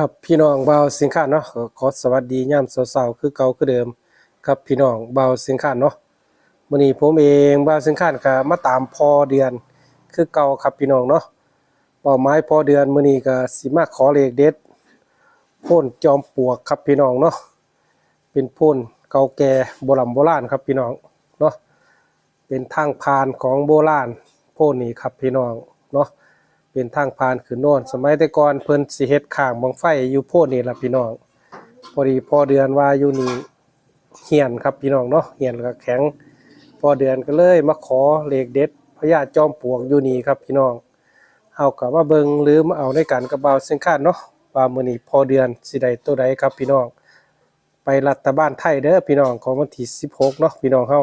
ครับพี่น้องเบาสิงค้าเนาะขอสวัสดียามเช้าๆคือเก่าคือเดิมครับพี่น้องเบาสิงค้าเนาะมื้อนี้ผมเองเบาสิงค้าก็มาตามพอเดือนคือเก่าครับพี่น้องเนาะเป้าหมายพอเดือนมื้อนี้ก็สิมาขอเลขเด็ดพ่นจอมปลวกครับพี่น้องเนาะเป็นพ่นเก่าแก่โบราณโบราณครับพี่น้องเนาะเป็นทางผ่านของโบราณพ่นนี้ครับพี่น้องเนาะ เป็นทางผ่านขึ้นโน่นสมัยแต่ก่อนเพิ่นสิเฮ็ดข้างบังไฟอยู่โพดนี่ล่ะพี่น้องพอดีพอเดือนว่าอยู่นี่เหียนครับพี่น้องเนาะเหียนก็แข็ง พอเดือนก็เลยมาขอเลขเด็ดพญาจอมปลวกอยู่นี่ครับพี่น้องเฮาก็มาเบิงหรือมาเอาในกันกับบ่าเส้นคาดเนาะว่ามื้อนี้พอเดือนสิได้ตัวใดครับพี่น้อง ไปรัฐบาลไทยเด้อพี่น้องของวันที่16เนาะพี่น้องเฮา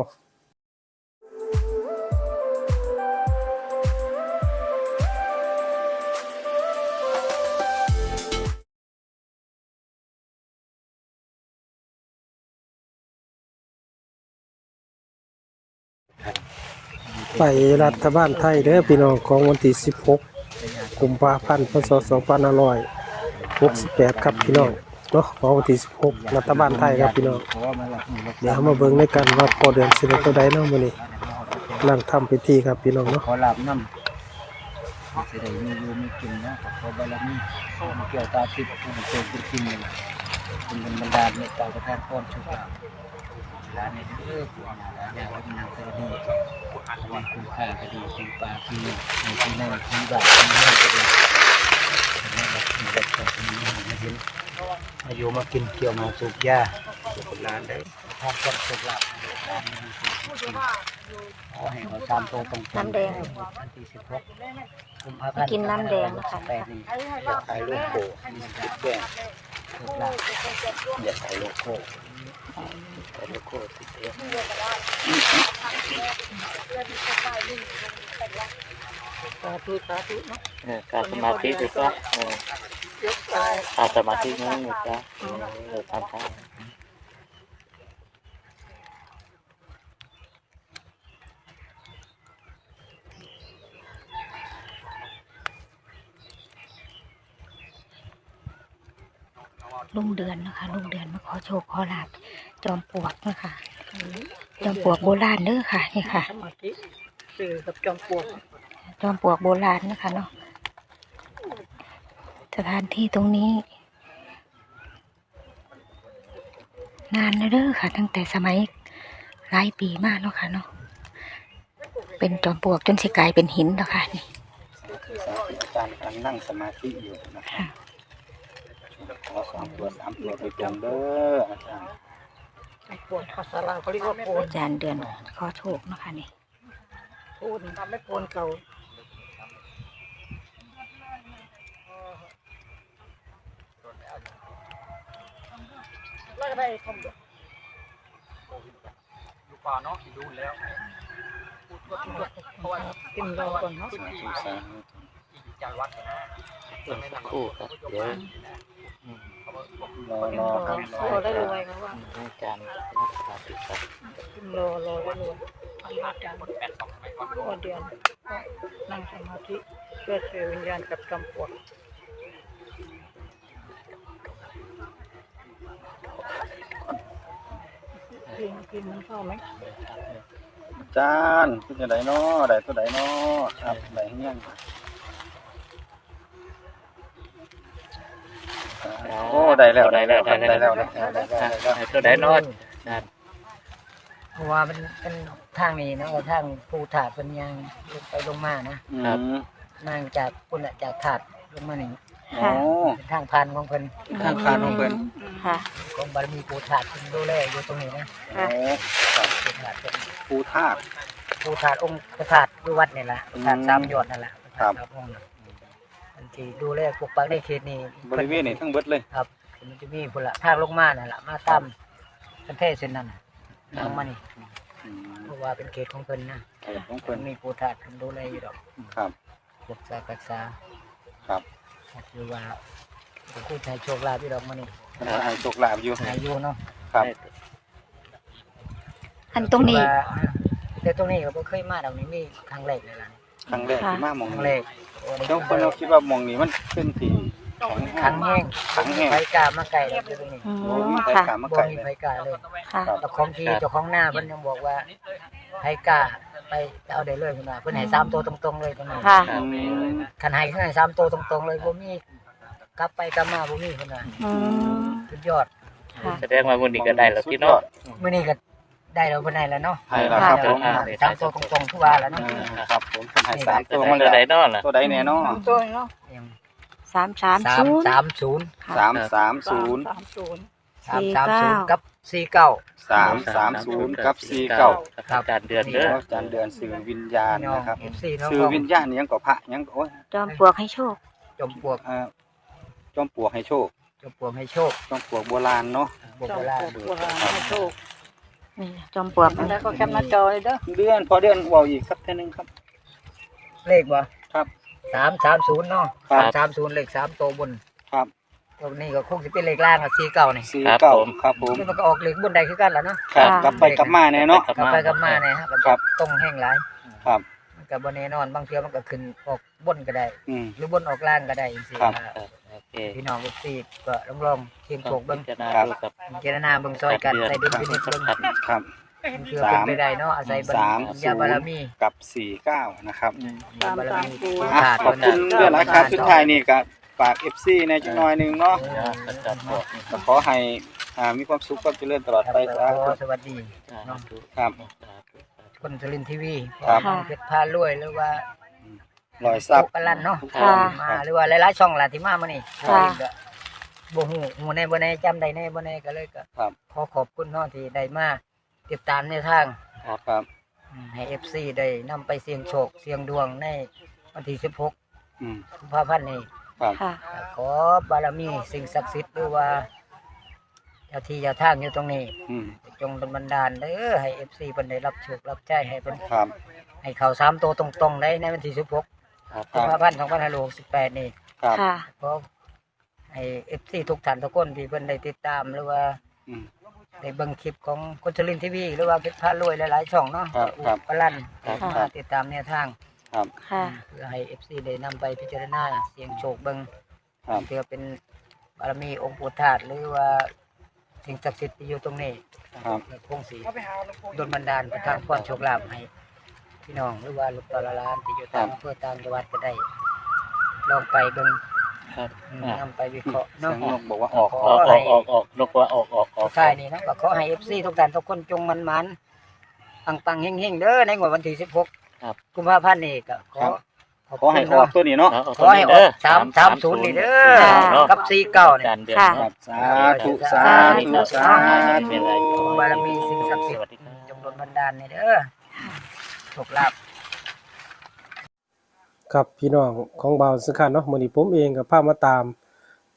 ไปรัฐบาลไทยเด้อพี่น้องของวันที่ 16 กุมภาพันธ์พศ2568 ครับพี่น้องเนาะของวันที่ 16 รัฐบาลไทยครับพี่น้องเดี๋ยวมาเบิ่งในกันว่าพอเดือนสิได้ตัวใดเนาะมื้อนี้กำลังทำพิธีครับพี่น้องเนาะขอลาบน้ำสิได้มีอยู่มีกินนะขอบารมีมีเกี่ยวตาทิพย์มีเกี่ยวกับกินนี่แหละเป็นบรรดาเมตตาประทานพรโชคลาภ หลานในเด้อผู้อาญาญาวัฒนธรรมก็ดีวันคุณค่าก็ดีคุณปาที่ในที่นั่นที่บาทที่นั่นก็ดีแล้วก็มีรถของที่นี่มาเห็นอายุมากินเกี่ยวมาสูบยาสูบหลานได้ทานความโชคลาภหลานมีสิ่งที่กินขอให้เขาสามตัวตรงน้ำแดงวันที่สิบหกกุมภาพันธ์กินน้ำแดงนะคะแปดนี่อยากถ่ายรูปโก้มีสิบแก้ทุ กลาภอย่าใส่โลโก้ใส่โลโก้ติดเทปสาธุสาธุเนาะเออการสมาธิดีกว่าเออการสมาธินี่ดีกว่าเออทำได้ ลุงเดือนนะคะลุงเดือนมาขอโชคขอลาบจอมปลวกนะคะจอมปลวกโบราณเด้อค่ะนี่ค่ะสมาธิสื่อกับจอมปลวกจอมปลวกโบราณนะคะเนาะสถานที่ตรงนี้ นานแล้วเด้อค่ะ ตั้งแต่สมัยหลายปีมากเนาะค่ะเนาะเป็นจอมปลวกจนสิกลายเป็นหินแล้วค่ะนี่สาธุอาจารย์กำลังนั่งสมาธิอยู่นะค่ะ ขอสองตัวสามตัวไปตรงเด้ออาจารย์ปวดขาสลาเขาเรียกว่าปวดอาจารย์เดือนขอโชคเนาะคะนี่ปูนทำให้ปูนเก่าแล้วได้คำเดียวอยู่ป่าเนาะดูแล้วกินรอก่อนเนาะ สักครู่ครับเดี๋ยวรอรอครับรอรอได้รวยนะว่าให้อาจารย์นักสมาธิครับรอรอได้รวยอันอาจารย์พอเดือนก็นั่งสมาธิเพื่อสื่อวิญญาณกับกำปวดกินกินมันเข้าไหมอาจารย์เป็นยังไงเนาะได้ตัวใดเนาะครับได้เงี้ย โอ้ ได้แล้ว ได้แล้ว ได้แล้ว ได้แล้วได้แล้วนอนเพราะว่ามันเป็นทางนี้นะว่าทางภูถาดเป็นยังลงไปลงมานะอืมนั่งจากปุ่นจากถาดลงมาหนี่โอ้เป็นทางผ่านของเพิ่นทางคานของเพิ่นค่ะของบารมีภูถาดเพิ่นดูแลอยู่ตรงนี้นะโอ้ภูถาดเป็นปูธาตุภูถาดองค์พระธาตุอยู่วัดนี่แหละพระธาตุอืมสามยอดนั่นแหละครับ ที่ดูแลปกปักในเขตนี้บริเวณนี้ทั้งเบิดเลย ครับมันจะมีพุ่นละทางลงมานั่นแหละมาตามประเทศเส้นนั้นน่ะลงมานี่อืมเพราะว่าเป็นเขตของเพิ่นนะเขตของเพิ่เพิ่นนมีภูถาดเพิ่นดูแลอยู่ดอกครับ รักษารักษาครับ คือว่าผู้ชายโชคลาภที่ดอกมันนี่เพิ่นว่าให้โชคลาภอยู่ อายุเนาะครับ อันตรงนี้ว่าแต่ตรงนี้ก็บ่เคยมาดอกนี้มีครั้งแรกเลยล่ะครั้งแรกที่มาหมองครั้งแรนี้ก โอ้ได้ต้องเพิ่นเราคิดว่าหมองนี้มันเป็นที่ขังแห้งขังแห้งไฟกามาไก่แล้วอยู่ตรงนี้อืโอ้มมีไผค่ะกามาบ่ไก่มีเลไฟย กาเลยค่ะเจ้าของที่เจ้าของหน้าเพิ่นยังบอกว่าไฟกาไปเอาได้เลยเพิ่นว่าเพิ่นให้สามตัวตรงๆเลยตรงนี้ค่ะอืมคันให้เพิ่นให้สามตัวตรงๆเลยบ่มีกลับไปกลับมาบ่มีเพิ่นว่าอืมสุดยอดค่ะแสดงว่าวันนี้ก็ได้แล้วพี่เนาะมื้อนี้ก็ ได้แล้วเพิ่นให้แล้วเนาะให้แล้วครับผมอ่าสามตัวตรงๆทุกว่าแล้วเนาะ ครับผมเพิ่นให้สามตัตัววมัมานจะแล้วได้นอนล่ะตัวใดแน่เนาะตัวเนาะสามสามสามศูนย์สามศูนย์ค่ะสามสามศูนย์สามศูนย์สามสามศูนย์49กับสี่เก้า สามสามศูนย์กับสี่เก้าครับอาจารย์เดือนนี่เด้อเนาะอาจารย์เดือนสื่อวิญญาณพี่น้องนะครับ FC น้องสื่อวิญญาณนี่ยังก็พระยังก็โอ้ยจอมปลวกให้โชค จมปลวกเอ่อจอมปลวกให้โชคจมปลวกให้โชคจอมปลวกโบราณเนาะปลวกจอโบมราณปลวกโบราณให้โชค นี่จอมปลวกแล้วก็แคปหน้าจอเลยเด้อเดือนพอเดือนเว้าอีกสักเท่านึงครับ เลขบ่ครับสามสามศูนย์เนาะครับสามศูนย์เลขสามตัวบนครับตัวนี้ก็คงจะเป็นเลขล่างอะสี่เก้านี่สี่เก้าครับผมมันก็ออกเลขบนใดคือกันแหละเนาะ ครับกลับไปกลับมาแน่เนาะ กลับไปกลับมาเนี่ยฮะครับ ต้องแห้งหลายครับ มันกับบนแน่นอนบางเทีมันก็ขึ้นออกบนก็ได้ อืม หรือบนออกล่างก็ได้สิครับโอ เคพี่น้องเอฟซีก็ลองลองเทียมโชคเบิ้งจะน่าดูกับเจรนาเบิ้งซอยกันใส่ดุลพินิจเบิ้งครับ เพื่อเป็นไปได้เนาะอาศัยบัญสาม ญาบารมีกับสี่เก้านะครับญาบารมีอะขอบคุณเรื่องราคาสุดท้ายนี่ก็ฝาก FC ในจังหน่อยหนึงเนาะอาจารย์บอกก็ขอให้อ่ามีความสุขความเจริญตลอดครับไปขสาอธุสวัสดีครับครับ คนสลินทีวีครับ เพชรพารวยหรือว่า รอยซับกลันเนาะค่ะ มาหรือว่าหลายๆช่องล่ะที่มามื้อนี้ค่ะ ก็บ่ฮู้ฮู้แน่บ่แน่จำได้แน่บ่แน่ก็เลยก็ครับ ขอขอบคุณเนาะที่ได้มาติดตามในวทางครับอืมให้ FC ได้นำไปเสี่ยงโชคเสี่ยงดวงในวันที่16อืมกุมภาพันธ์นี้ ครับค่ะ ขอบารมีสิ่งศักดิ์สิทธิ์หรือว่าเจ้าที่เจ้าทางอยู่ตรงนี้ อืมจงดลบันดาลเด้อให้ FC เพิ่นได้รับโชครับใจให้เพิ่นครับให้เข้าสามตัวตรงๆได้ในวันที่16 ครับกุมภาพันธ์2568นี่ครับค่ะขอให้ FC ทุกท่านทุกคนที่เพิ่นได้ติดตามหรือว่าอืม ได้เบิ่งคลิปของคนชลินทีวีหรือว่าเพชรพารวยหลายๆช่องเนาะครับครับปลันครับมาติดตามแนวทางครับ ค่ะเพื่อให้ FC ได้นำไปพิจารณาเสี่ยงโชคเบิ่งครับ เพื่อเป็นบารมีองค์ปู่ธาตุหรือว่าสิ่งศักดิ์สิทธิ์ที่อยู่ตรงนี้ครับ คงสีดลบันดาลประทานพรโชคลาภให้ พี่น้องหรือว่าลูกตาละล้านที่อยู่ตามอำเพื่อตามจังหวัดก็ได้ ลองไปเบิ่งครับอืมอะนำไปวิเคราะห์เสีเนาะยงนกบอกว่าออกออกออกออกออกนกว่าออกออกออกสุดท้ายนี่เนาะก็ขอให้ FC ทุกท่านทุกคนจงมันมันๆปังๆเฮงๆเด้อในงวดวันที่16กุมภาพันธ์นี้ก็ขอขอบขอให้คุณออกเนาะตัวนี้เนาะเอาเอาขอให้ออกสามสามศูนย์นี่เด้อค่ะกับสี่เก้าอาเนี่ยจารย์เดือนค่ะครัเนาะบสาธุสาธุสาธุ เป็นไร บารมีสิ่งศักดิ์สิทสวัสธิ์ดีครับจงดลบันดาลนี่เด้อ โชคลาภครับพี่น้องของบ่าวสังขารเนาะมื้อนี้ผมเองก็พามาตาม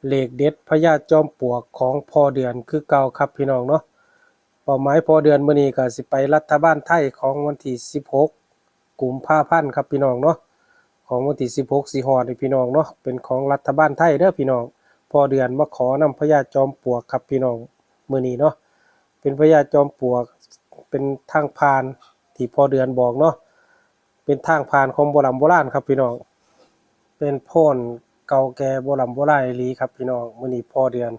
เลขเด็ดพญาจอมปลวกของพอเดือนคือเก่าครับพี่น้องเนาะเป้าหมายพอเดือนมื้อนี้ก็สิไปรัฐบาลไทยของวันที่ 16กุมภาพันธ์ครับพี่น้องเนาะของวันที่ 16สิฮอดีพี่น้องเนาะเป็นของรัฐบาลไทยเด้อพี่น้องพอเดือนมาขอนำพญาจอมปลวกครับพี่น้องมื้อนี้เนาะเป็นพญาจอมปลวกเป็นทางผ่าน ที่พ่อเดือนบอกเนาะเป็นทางผ่านของโบราณโบราณครับพี่น้องเป็นพ่นเก่าแก่โบราณโบราณอีหลีครับพี่น้องมื้อนี้พอเดือน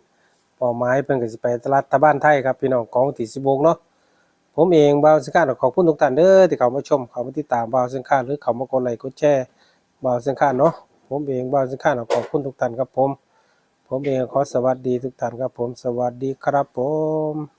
เป้าหมายเพิ่นก็สิไปตลาดตะบ้านไทยครับพี่น้องของวันที่16เนาะผมเองบ่าวสิงคาขอบคุณทุกท่านเด้อที่เข้ามาชมเข้ามาติดตามบ่าวสิงคาหรือเข้ามากดไลค์กดแชร์บ่าวสิงคาเนาะผมเองบ่าวสิงคาขอบคุณทุกท่านครับผม ผมเองขอสวัสดีทุกท่านครับผม สวัสดีครับผม